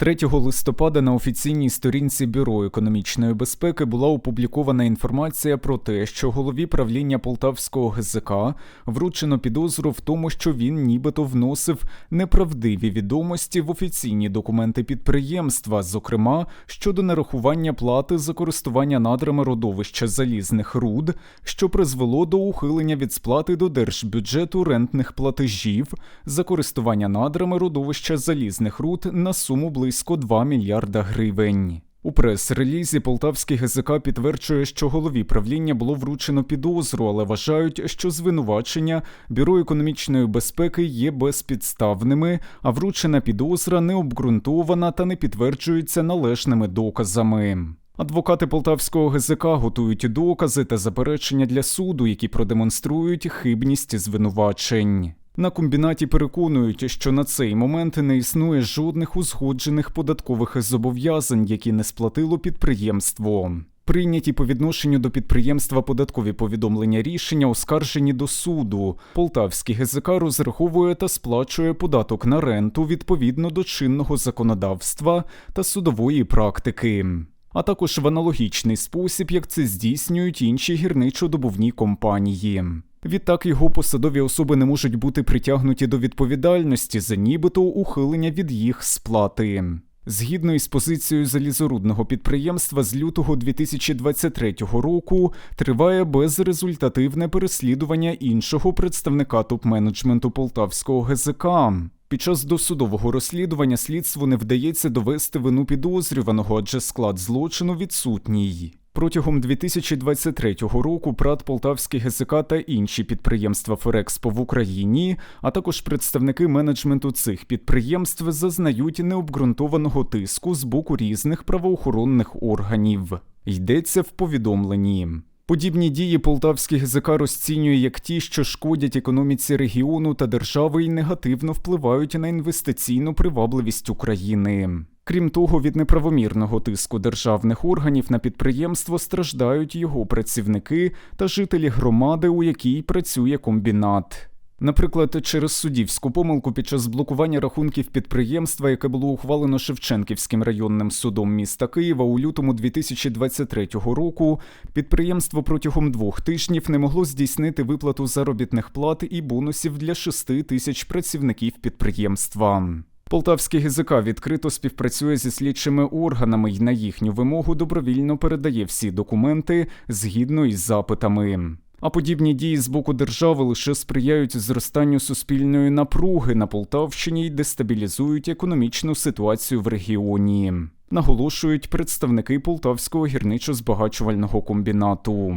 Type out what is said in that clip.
3 листопада на офіційній сторінці Бюро економічної безпеки була опублікована інформація про те, що голові правління Полтавського ГЗК вручено підозру в тому, що він нібито вносив неправдиві відомості в офіційні документи підприємства, зокрема щодо нарахування плати за користування надрами родовища залізних руд, що призвело до ухилення від сплати до держбюджету рентних платежів за користування надрами родовища залізних руд на суму близько 2 мільярда гривень. У прес-релізі Полтавський ГЗК підтверджує, що голові правління було вручено підозру, але вважають, що звинувачення Бюро економічної безпеки є безпідставними, а вручена підозра не обґрунтована та не підтверджується належними доказами. Адвокати Полтавського ГЗК готують докази та заперечення для суду, які продемонструють хибність звинувачень. На комбінаті переконують, що на цей момент не існує жодних узгоджених податкових зобов'язань, які не сплатило підприємство. Прийняті по відношенню до підприємства податкові повідомлення рішення оскаржені до суду. Полтавський ГЗК розраховує та сплачує податок на ренту відповідно до чинного законодавства та судової практики. А також в аналогічний спосіб, як це здійснюють інші гірничо-добувні компанії. Відтак його посадові особи не можуть бути притягнуті до відповідальності за нібито ухилення від їх сплати. Згідно із позицією залізорудного підприємства з лютого 2023 року триває безрезультативне переслідування іншого представника топ-менеджменту Полтавського ГЗК. Під час досудового розслідування слідству не вдається довести вину підозрюваного, адже склад злочину відсутній. Протягом 2023 року ПРАТ Полтавський ГЗК та інші підприємства Ферекспо в Україні, а також представники менеджменту цих підприємств зазнають необґрунтованого тиску з боку різних правоохоронних органів. Йдеться в повідомленні. Подібні дії Полтавський ГЗК розцінює як ті, що шкодять економіці регіону та держави і негативно впливають на інвестиційну привабливість України. Крім того, від неправомірного тиску державних органів на підприємство страждають його працівники та жителі громади, у якій працює комбінат. Наприклад, через суддівську помилку під час блокування рахунків підприємства, яке було ухвалено Шевченківським районним судом міста Києва у лютому 2023 року, підприємство протягом двох тижнів не могло здійснити виплату заробітних плат і бонусів для шести тисяч працівників підприємства. Полтавський ГЗК відкрито співпрацює зі слідчими органами і на їхню вимогу добровільно передає всі документи згідно із запитами. А подібні дії з боку держави лише сприяють зростанню суспільної напруги на Полтавщині й дестабілізують економічну ситуацію в регіоні. Наголошують представники Полтавського гірничо-збагачувального комбінату.